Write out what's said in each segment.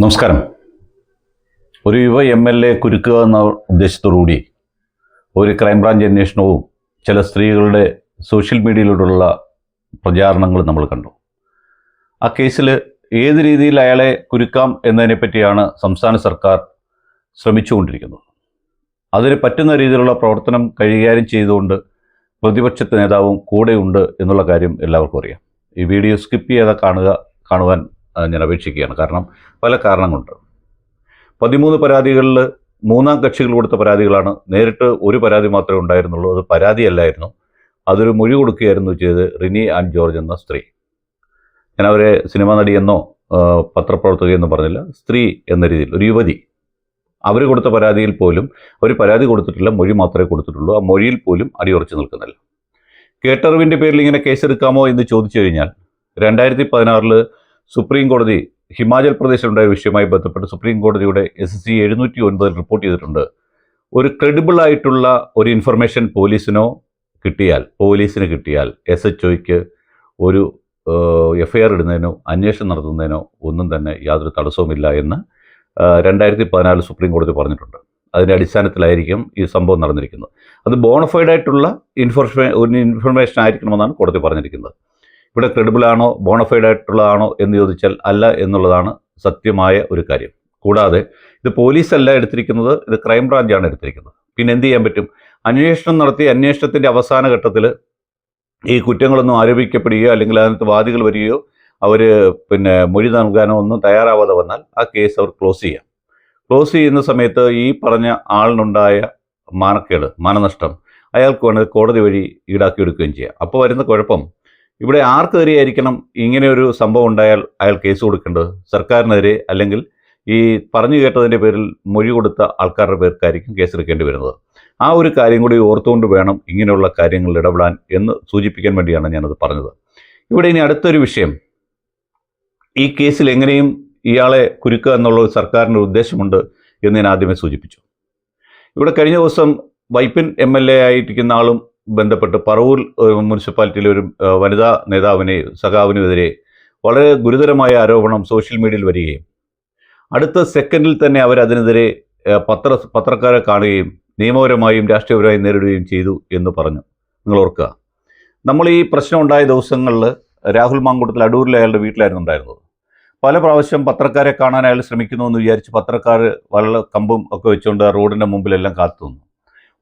നമസ്കാരം. ഒരു യുവ എം എൽ എ കുരുക്കുക എന്ന ഉദ്ദേശത്തോടുകൂടി ഒരു ക്രൈംബ്രാഞ്ച് അന്വേഷണവും ചില സ്ത്രീകളുടെ സോഷ്യൽ മീഡിയയിലൂടെയുള്ള പ്രചാരണങ്ങൾ നമ്മൾ കണ്ടു. ആ കേസിൽ ഏത് രീതിയിൽ അയാളെ കുരുക്കാം എന്നതിനെ പറ്റിയാണ് സംസ്ഥാന സർക്കാർ ശ്രമിച്ചുകൊണ്ടിരിക്കുന്നത്. അതിന് പറ്റുന്ന രീതിയിലുള്ള പ്രവർത്തനം കൈകാര്യം ചെയ്തുകൊണ്ട് പ്രതിപക്ഷത്തെ നേതാവും കൂടെയുണ്ട് എന്നുള്ള കാര്യം എല്ലാവർക്കും അറിയാം. ഈ വീഡിയോ സ്കിപ്പ് ചെയ്താൽ കാണുക കാണുവാൻ ഞാൻ അപേക്ഷിക്കുകയാണ് കാരണം പല കാരണങ്ങളുണ്ട്. പതിമൂന്ന് പരാതികളിൽ മൂന്നാം കക്ഷികൾ കൊടുത്ത പരാതികളാണ് നേരിട്ട് ഒരു പരാതി മാത്രമേ ഉണ്ടായിരുന്നുള്ളൂ. അത് പരാതിയല്ലായിരുന്നു. അതൊരു മൊഴി കൊടുക്കുകയായിരുന്നു ചെയ്ത് റിനി ആൻഡ് ജോർജ് എന്ന സ്ത്രീ. ഞാൻ അവരെ സിനിമാ നടിയെന്നോ പത്രപ്രവർത്തകയെന്നോ പറഞ്ഞില്ല. സ്ത്രീ എന്ന രീതിയിൽ ഒരു യുവതി. അവർ കൊടുത്ത പരാതിയിൽ പോലും അവർ പരാതി കൊടുത്തിട്ടില്ല മൊഴി മാത്രമേ കൊടുത്തിട്ടുള്ളൂ. ആ മൊഴിയിൽ പോലും അടിയുറച്ചു നിൽക്കുന്നില്ല. കേട്ടറിവിന്റെ പേരിൽ ഇങ്ങനെ കേസെടുക്കാമോ എന്ന് ചോദിച്ചു കഴിഞ്ഞാൽ രണ്ടായിരത്തി പതിനാറിൽ സുപ്രീം കോടതി ഹിമാചൽ പ്രദേശിലുണ്ടായ വിഷയവുമായി ബന്ധപ്പെട്ട് സുപ്രീം കോടതിയുടെ എസ് സി എഴുന്നൂറ്റി ഒൻപതിൽ റിപ്പോർട്ട് ചെയ്തിട്ടുണ്ട്. ഒരു ക്രെഡിബിൾ ആയിട്ടുള്ള ഒരു ഇൻഫർമേഷൻ പോലീസിനോ കിട്ടിയാൽ പോലീസിന് കിട്ടിയാൽ എസ് എച്ച് ഒയ്ക്ക് ഒരു എഫ് ഐ ആർ ഇടുന്നതിനോ അന്വേഷണം നടത്തുന്നതിനോ ഒന്നും തന്നെ യാതൊരു തടസ്സവുമില്ല എന്ന് രണ്ടായിരത്തി പതിനാല് സുപ്രീം കോടതി പറഞ്ഞിട്ടുണ്ട്. അതിന്റെ അടിസ്ഥാനത്തിലായിരിക്കും ഈ സംഭവം നടന്നിരിക്കുന്നത്. അത് ബോണഫൈഡ് ആയിട്ടുള്ള ഒരു ഇൻഫർമേഷൻ ആയിരിക്കണമെന്നാണ് കോടതി പറഞ്ഞിരിക്കുന്നത്. ഇവിടെ ക്രെഡിബിൾ ആണോ? ബോണഫൈഡ് ആയിട്ടുള്ളതാണോ എന്ന് ചോദിച്ചാൽ അല്ല എന്നുള്ളതാണ് സത്യമായ ഒരു കാര്യം. കൂടാതെ ഇത് പോലീസല്ല എടുത്തിരിക്കുന്നത് ഇത് ക്രൈംബ്രാഞ്ചാണ് എടുത്തിരിക്കുന്നത്. പിന്നെ എന്ത് ചെയ്യാൻ പറ്റും? അന്വേഷണം നടത്തി അന്വേഷണത്തിന്റെ അവസാന ഘട്ടത്തിൽ ഈ കുറ്റങ്ങളൊന്നും ആരോപിക്കപ്പെടുകയോ അല്ലെങ്കിൽ അതിനകത്ത് വാദികൾ വരികയോ അവർ പിന്നെ മൊഴി നൽകാനോ ഒന്നും തയ്യാറാവാതെ വന്നാൽ ആ കേസ് അവർ ക്ലോസ് ചെയ്യാം. ക്ലോസ് ചെയ്യുന്ന സമയത്ത് ഈ പറഞ്ഞ ആളിനുണ്ടായ മാനക്കേട് മാനനഷ്ടം അയാൾക്ക് വേണമെങ്കിൽ കോടതി വഴി ഈടാക്കിയെടുക്കുകയും ചെയ്യാം. അപ്പോൾ വരുന്ന കുഴപ്പം ഇവിടെ ആർക്കെതിരെയായിരിക്കണം ഇങ്ങനെ ഒരു സംഭവം ഉണ്ടായാൽ അയാൾ കേസ് കൊടുക്കേണ്ടത്? സർക്കാരിനെതിരെ അല്ലെങ്കിൽ ഈ പറഞ്ഞു കേട്ടതിന്റെ പേരിൽ മൊഴി കൊടുത്ത ആൾക്കാരുടെ പേർക്കായിരിക്കും കേസെടുക്കേണ്ടി വരുന്നത്. ആ ഒരു കാര്യം കൂടി ഓർത്തുകൊണ്ട് വേണം ഇങ്ങനെയുള്ള കാര്യങ്ങളിൽ ഇടപെടാൻ എന്ന് സൂചിപ്പിക്കാൻ വേണ്ടിയാണ് ഞാനത് പറഞ്ഞത്. ഇവിടെ ഇനി അടുത്തൊരു വിഷയം. ഈ കേസിൽ എങ്ങനെയും ഇയാളെ കുരുക്കുക എന്നുള്ള ഒരു സർക്കാരിന്റെ ഉദ്ദേശമുണ്ട് എന്ന് ഞാൻ ആദ്യമേ സൂചിപ്പിച്ചു. ഇവിടെ കഴിഞ്ഞ ദിവസം വൈപ്പിൻ എം എൽ എ ആയിരിക്കുന്ന ആളും ബന്ധപ്പെട്ട് പറവൂർ മുനിസിപ്പാലിറ്റിയിലെ ഒരു വനിതാ നേതാവിനെ സഖാവിനുമെതിരെ വളരെ ഗുരുതരമായ ആരോപണം സോഷ്യൽ മീഡിയയിൽ വരികയും അടുത്ത സെക്കൻഡിൽ തന്നെ അവരതിനെതിരെ പത്ര പത്രക്കാരെ കാണുകയും നിയമപരമായും രാഷ്ട്രീയപരമായും നേരിടുകയും ചെയ്തു എന്ന് പറഞ്ഞു. നിങ്ങൾ ഓർക്കുക. നമ്മൾ ഈ പ്രശ്നം ഉണ്ടായ ദിവസങ്ങളിൽ രാഹുൽ മാങ്കൂട്ടത്തിൽ അടൂരിൽ അയാളുടെ വീട്ടിലായിരുന്നു ഉണ്ടായിരുന്നത്. പല പ്രാവശ്യം പത്രക്കാരെ കാണാൻ അയാൾ ശ്രമിക്കുന്നു എന്ന് വിചാരിച്ച് പത്രക്കാർ വളരെ കമ്പും ഒക്കെ വെച്ചുകൊണ്ട് റോഡിന്റെ മുമ്പിലെല്ലാം കാത്തു നിന്നു.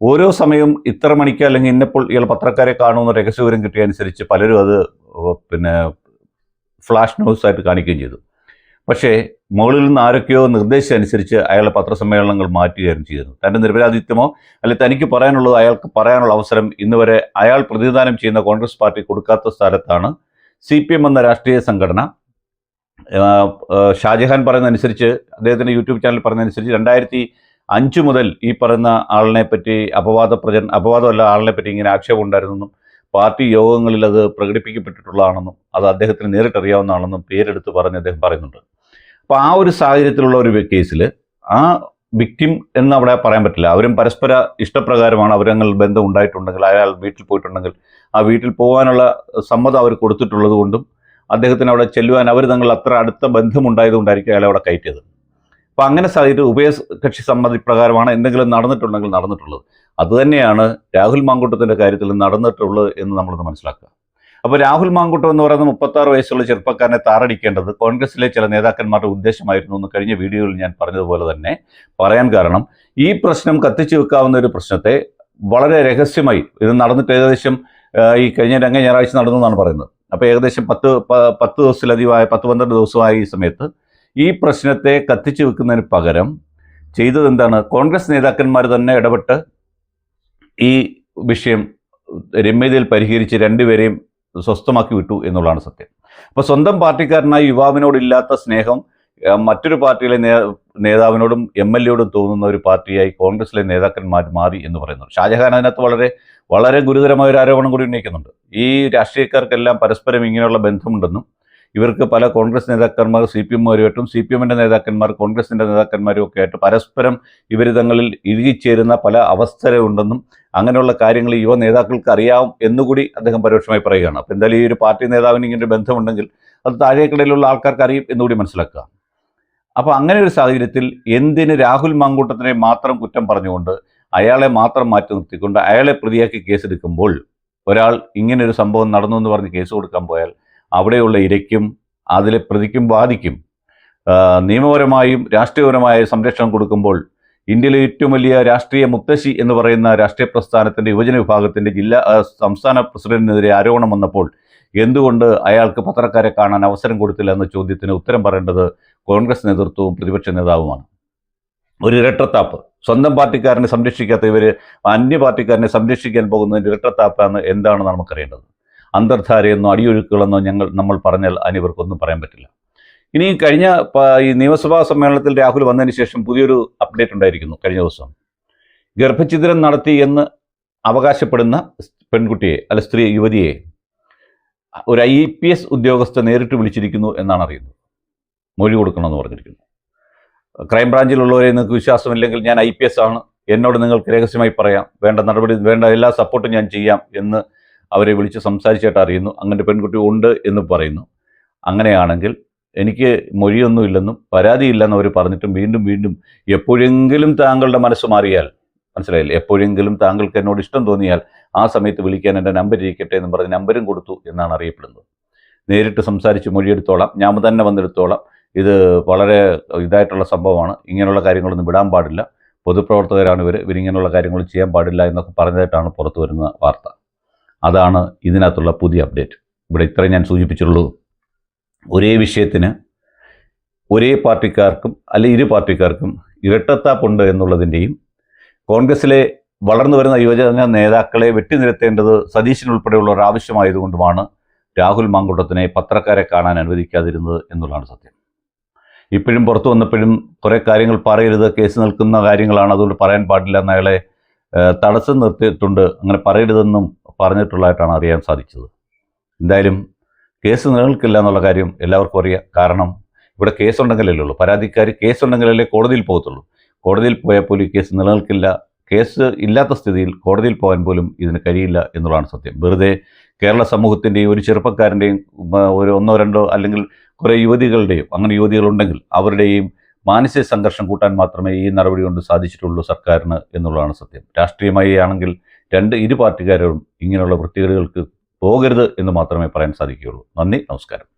ഓരോ സമയവും ഇത്ര മണിക്ക് അല്ലെങ്കിൽ ഇന്നപ്പോൾ ഇയാൾ പത്രക്കാരെ കാണുമെന്ന് രഹസ്യവിവരം കിട്ടിയ അനുസരിച്ച് പലരും അത് പിന്നെ ഫ്ലാഷ് ന്യൂസ് ആയിട്ട് കാണിക്കുകയും ചെയ്തു. പക്ഷേ മുകളിൽ നിന്ന് ആരൊക്കെയോ നിർദ്ദേശിച്ചനുസരിച്ച് അയാളെ പത്രസമ്മേളനങ്ങൾ മാറ്റുകയായിരുന്നു ചെയ്യുന്നു തന്റെ നിരപരാധിത്വമോ അല്ലെങ്കിൽ തനിക്ക് പറയാനുള്ളത് അയാൾക്ക് പറയാനുള്ള അവസരം ഇന്നവരെ അയാൾ പ്രതിനിധാനം ചെയ്യുന്ന കോൺഗ്രസ് പാർട്ടി കൊടുക്കാത്ത സ്ഥലത്താണ് സി പി എം എന്ന രാഷ്ട്രീയ സംഘടന. ഷാജഹാൻ പറയുന്നതനുസരിച്ച് അദ്ദേഹത്തിന്റെ യൂട്യൂബ് ചാനൽ പറയുന്നതനുസരിച്ച് രണ്ടായിരത്തി അഞ്ച് മുതൽ ഈ പറയുന്ന ആളിനെ പറ്റി അപവാദ പ്രചരണ അപവാദമല്ല ആളിനെ പറ്റി ഇങ്ങനെ ആക്ഷേപം ഉണ്ടായിരുന്നെന്നും പാർട്ടി യോഗങ്ങളിൽ അത് പ്രകടിപ്പിക്കപ്പെട്ടിട്ടുള്ളതാണെന്നും അത് അദ്ദേഹത്തിന് നേരിട്ടറിയാവുന്നതാണെന്നും പേരെടുത്ത് പറഞ്ഞ് അദ്ദേഹം പറയുന്നുണ്ട്. അപ്പോൾ ആ ഒരു സാഹചര്യത്തിലുള്ള ഒരു കേസിൽ ആ വിക്ടിം എന്ന് അവിടെ പറയാൻ പറ്റില്ല. അവരും പരസ്പര ഇഷ്ടപ്രകാരമാണ് അവരങ്ങൾ ബന്ധം ഉണ്ടായിട്ടുണ്ടെങ്കിൽ അയാൾ വീട്ടിൽ പോയിട്ടുണ്ടെങ്കിൽ ആ വീട്ടിൽ പോകാനുള്ള സമ്മതം അവർ കൊടുത്തിട്ടുള്ളത് കൊണ്ടും അദ്ദേഹത്തിന് അവിടെ ചെല്ലുവാൻ അവർ തങ്ങൾ അത്ര അടുത്ത ബന്ധമുണ്ടായതുകൊണ്ടായിരിക്കും അയാൾ അവിടെ കയറ്റിയത്. അപ്പം അങ്ങനെ സാഹചര്യം ഉഭയകക്ഷി സമ്മതി പ്രകാരമാണ് എന്തെങ്കിലും നടന്നിട്ടുണ്ടെങ്കിൽ നടന്നിട്ടുള്ളത്. അതുതന്നെയാണ് രാഹുൽ മാങ്കൂട്ടത്തിന്റെ കാര്യത്തിൽ നടന്നിട്ടുള്ളത് എന്ന് നമ്മളൊന്ന് മനസ്സിലാക്കുക. അപ്പോൾ രാഹുൽ മാങ്കൂട്ടം എന്ന് പറയുന്ന മുപ്പത്താറ് വയസ്സുള്ള ചെറുപ്പക്കാരനെ താറടിക്കേണ്ടത് കോൺഗ്രസിലെ ചില നേതാക്കന്മാരുടെ ഉദ്ദേശമായിരുന്നു എന്ന് കഴിഞ്ഞ വീഡിയോയിൽ ഞാൻ പറഞ്ഞതുപോലെ തന്നെ പറയാൻ കാരണം ഈ പ്രശ്നം കത്തിച്ചു വെക്കാവുന്ന ഒരു പ്രശ്നത്തെ വളരെ രഹസ്യമായി ഇത് നടന്നിട്ട് ഏകദേശം ഈ കഴിഞ്ഞ രംഗ ഞായറാഴ്ച നടന്നു എന്നാണ് പറയുന്നത്. അപ്പോൾ ഏകദേശം പത്ത് പത്ത് ദിവസത്തിലധികമായ പത്ത് പന്ത്രണ്ട് ദിവസമായ ഈ സമയത്ത് ഈ പ്രശ്നത്തെ കത്തിച്ചു വെക്കുന്നതിന് പകരം ചെയ്തത് എന്താണ്? കോൺഗ്രസ് നേതാക്കന്മാർ തന്നെ ഇടപെട്ട് ഈ വിഷയം രമ്യതയിൽ പരിഹരിച്ച് രണ്ടുപേരെയും സ്വസ്ഥമാക്കി വിട്ടു എന്നുള്ളതാണ് സത്യം. അപ്പോൾ സ്വന്തം പാർട്ടിക്കാരനായ യുവാവിനോടില്ലാത്ത സ്നേഹം മറ്റൊരു പാർട്ടിയിലെ നേതാവിനോടും എം എൽ എയോടും തോന്നുന്ന ഒരു പാർട്ടിയായി കോൺഗ്രസിലെ നേതാക്കന്മാർ മാറി എന്ന് പറയുന്നു. ഷാജഹാൻ അതിനകത്ത് വളരെ വളരെ ഗുരുതരമായ ഒരു ആരോപണം കൂടി ഉന്നയിക്കുന്നുണ്ട്. ഈ രാഷ്ട്രീയക്കാർക്കെല്ലാം പരസ്പരം ഇങ്ങനെയുള്ള ബന്ധമുണ്ടെന്നും ഇവർക്ക് പല കോൺഗ്രസ് നേതാക്കന്മാർ സി പി എമ്മുമാരുമായിട്ടും സി പി എമ്മിന്റെ നേതാക്കന്മാർ കോൺഗ്രസിന്റെ നേതാക്കന്മാരും ഒക്കെ ആയിട്ട് പരസ്പരം ഇവർ തങ്ങളിൽ ഇഴുകിച്ചേരുന്ന പല അവസരമുണ്ടെന്നും അങ്ങനെയുള്ള കാര്യങ്ങൾ യുവ നേതാക്കൾക്ക് അറിയാം എന്നുകൂടി അദ്ദേഹം പരോക്ഷമായി പറയുകയാണ്. അപ്പോൾ എന്തായാലും ഈ ഒരു പാർട്ടി നേതാവിന് ഇങ്ങനെ ബന്ധമുണ്ടെങ്കിൽ അത് താഴേക്കിടയിലുള്ള ആൾക്കാർക്ക് അറിയും എന്നുകൂടി മനസ്സിലാക്കുക. അപ്പോൾ അങ്ങനെ ഒരു സാഹചര്യത്തിൽ എന്തിന് രാഹുൽ മാങ്കൂട്ടത്തിനെ മാത്രം കുറ്റം പറഞ്ഞുകൊണ്ട് അയാളെ മാത്രം മാറ്റി നിർത്തിക്കൊണ്ട് അയാളെ പ്രതിയാക്കി കേസെടുക്കുമ്പോൾ ഒരാൾ ഇങ്ങനെ ഒരു സംഭവം നടന്നു എന്ന് പറഞ്ഞ് കേസ് കൊടുക്കാൻ പോയാൽ അവിടെയുള്ള ഇരയ്ക്കും അതിലെ പ്രതിക്കും ബാധിക്കും. നിയമപരമായും രാഷ്ട്രീയപരമായ സംരക്ഷണം കൊടുക്കുമ്പോൾ ഇന്ത്യയിലെ ഏറ്റവും വലിയ രാഷ്ട്രീയ മുത്തശ്ശി എന്ന് പറയുന്ന രാഷ്ട്രീയ പ്രസ്ഥാനത്തിന്റെ യുവജന വിഭാഗത്തിന്റെ ജില്ലാ സംസ്ഥാന പ്രസിഡന്റിനെതിരെ ആരോപണം വന്നപ്പോൾ എന്തുകൊണ്ട് അയാൾക്ക് പത്രക്കാരെ കാണാൻ അവസരം കൊടുത്തില്ല എന്ന ചോദ്യത്തിന് ഉത്തരം പറയേണ്ടത് കോൺഗ്രസ് നേതൃത്വവും പ്രതിപക്ഷ നേതാവുമാണ്. ഒരു ഇരട്ടത്താപ്പ്. സ്വന്തം പാർട്ടിക്കാരനെ സംരക്ഷിക്കാത്ത ഇവർ അന്യ പാർട്ടിക്കാരനെ സംരക്ഷിക്കാൻ പോകുന്നതിന്റെ ഇരട്ടത്താപ്പാണ് എന്താണെന്ന് നമുക്കറിയേണ്ടത്. അന്തർധാരയെന്നോ അടിയൊഴുക്കുകളെന്നോ ഞങ്ങൾ നമ്മൾ പറഞ്ഞാൽ അതിനിവർക്കൊന്നും പറയാൻ പറ്റില്ല. ഇനി കഴിഞ്ഞ ഈ നിയമസഭാ സമ്മേളനത്തിൽ രാഹുൽ വന്നതിന് ശേഷം പുതിയൊരു അപ്ഡേറ്റ് ഉണ്ടായിരിക്കുന്നു കഴിഞ്ഞ ദിവസം. ഗർഭഛിദ്രം നടത്തി എന്ന് അവകാശപ്പെടുന്ന പെൺകുട്ടിയെ അല്ല സ്ത്രീ യുവതിയെ ഒരു ഐ പി എസ് ഉദ്യോഗസ്ഥ നേരിട്ട് വിളിച്ചിരിക്കുന്നു എന്നാണ് അറിയുന്നത്. മൊഴി കൊടുക്കണമെന്ന് പറഞ്ഞിരിക്കുന്നു. ക്രൈംബ്രാഞ്ചിലുള്ളവരെ നിങ്ങൾക്ക് വിശ്വാസമില്ലെങ്കിൽ ഞാൻ ഐ പി എസ് ആണ്. എന്നോട് നിങ്ങൾക്ക് രഹസ്യമായി പറയാം. വേണ്ട നടപടി വേണ്ട എല്ലാ സപ്പോർട്ടും ഞാൻ ചെയ്യാം എന്ന് അവരെ വിളിച്ച് സംസാരിച്ചായിട്ട് അറിയുന്നു. അങ്ങനെ പെൺകുട്ടി ഉണ്ട് എന്ന് പറയുന്നു. അങ്ങനെയാണെങ്കിൽ എനിക്ക് മൊഴിയൊന്നുമില്ലെന്നും പരാതിയില്ലെന്ന് അവർ പറഞ്ഞിട്ടും വീണ്ടും വീണ്ടും എപ്പോഴെങ്കിലും താങ്കളുടെ മനസ്സ് മാറിയാൽ മനസ്സിലായില്ലേ? എപ്പോഴെങ്കിലും താങ്കൾക്ക് എന്നോട് ഇഷ്ടം തോന്നിയാൽ ആ സമയത്ത് വിളിക്കാൻ എന്റെ നമ്പർ ഇരിക്കട്ടെ എന്ന് പറഞ്ഞ് നമ്പരും കൊടുത്തു എന്നാണ് അറിയപ്പെടുന്നത്. നേരിട്ട് സംസാരിച്ച് മൊഴിയെടുത്തോളാം. ഞാൻ തന്നെ വന്നെടുത്തോളാം. ഇത് വളരെ ഇതായിട്ടുള്ള സംഭവമാണ്. ഇങ്ങനെയുള്ള കാര്യങ്ങളൊന്നും വിടാൻ പാടില്ല. പൊതുപ്രവർത്തകരാണ് ഇവർ ഇവരിങ്ങനെയുള്ള കാര്യങ്ങൾ ചെയ്യാൻ പാടില്ല എന്നൊക്കെ പറഞ്ഞതായിട്ടാണ് പുറത്തു വരുന്ന വാർത്ത. അതാണ് ഇതിനകത്തുള്ള പുതിയ അപ്ഡേറ്റ് ഇവിടെ ഇത്രയും ഞാൻ സൂചിപ്പിച്ചുള്ളൂ ഒരേ വിഷയത്തിന് ഒരേ പാർട്ടിക്കാർക്കും അല്ലെ ഇരു പാർട്ടിക്കാർക്കും ഇരട്ടത്താപ്പുണ്ട് എന്നുള്ളതിന്റെയും കോൺഗ്രസിലെ വളർന്നു വരുന്ന യുവജന നേതാക്കളെ വെട്ടിനിരത്തേണ്ടത് സതീശനുൾപ്പെടെയുള്ളവർ ആവശ്യമായതുകൊണ്ടുമാണ് രാഹുൽ മാങ്കുട്ടത്തിനെ പത്രക്കാരെ കാണാൻ അനുവദിക്കാതിരുന്നത് എന്നുള്ളതാണ് സത്യം. ഇപ്പോഴും പുറത്തു വന്നപ്പോഴും കുറേ കാര്യങ്ങൾ പറയരുത് കേസ് നിൽക്കുന്ന കാര്യങ്ങളാണ് അതുകൊണ്ട് പറയാൻ പാടില്ല എന്നയാളെ തടസ്സം നിർത്തിയിട്ടുണ്ട്. അങ്ങനെ പറയരുതെന്നും പറഞ്ഞിട്ടുള്ളതായിട്ടാണ് അറിയാൻ സാധിച്ചത്. എന്തായാലും കേസ് നിലനിൽക്കില്ല എന്നുള്ള കാര്യം എല്ലാവർക്കും അറിയാം. കാരണം ഇവിടെ കേസുണ്ടെങ്കിലല്ലേ ഉള്ളൂ. പരാതിക്കാർ കേസുണ്ടെങ്കിലല്ലേ കോടതിയിൽ പോകത്തുള്ളൂ. കോടതിയിൽ പോയാൽ പോലും ഈ കേസ് നിലനിൽക്കില്ല. കേസ് ഇല്ലാത്ത സ്ഥിതിയിൽ കോടതിയിൽ പോകാൻ പോലും ഇതിന് കഴിയില്ല എന്നുള്ളതാണ് സത്യം. വെറുതെ കേരള സമൂഹത്തിന്റെയും ഒരു ചെറുപ്പക്കാരന്റെയും ഒരു ഒന്നോ രണ്ടോ അല്ലെങ്കിൽ കുറേ യുവതികളുടെയും അങ്ങനെ യുവതികളുണ്ടെങ്കിൽ അവരുടെയും മാനസിക സംഘർഷം കൂട്ടാൻ മാത്രമേ ഈ നടപടി കൊണ്ട് സാധിച്ചിട്ടുള്ളൂ സർക്കാരിന് എന്നുള്ളതാണ് സത്യം. രാഷ്ട്രീയമായി ആണെങ്കിൽ രണ്ട് ഇരു പാർട്ടിക്കാരും ഇങ്ങനെയുള്ള വൃത്തികേടുകൾക്ക് പോകരുത് എന്ന് മാത്രമേ പറയാൻ സാധിക്കുകയുള്ളൂ. നന്ദി നമസ്കാരം.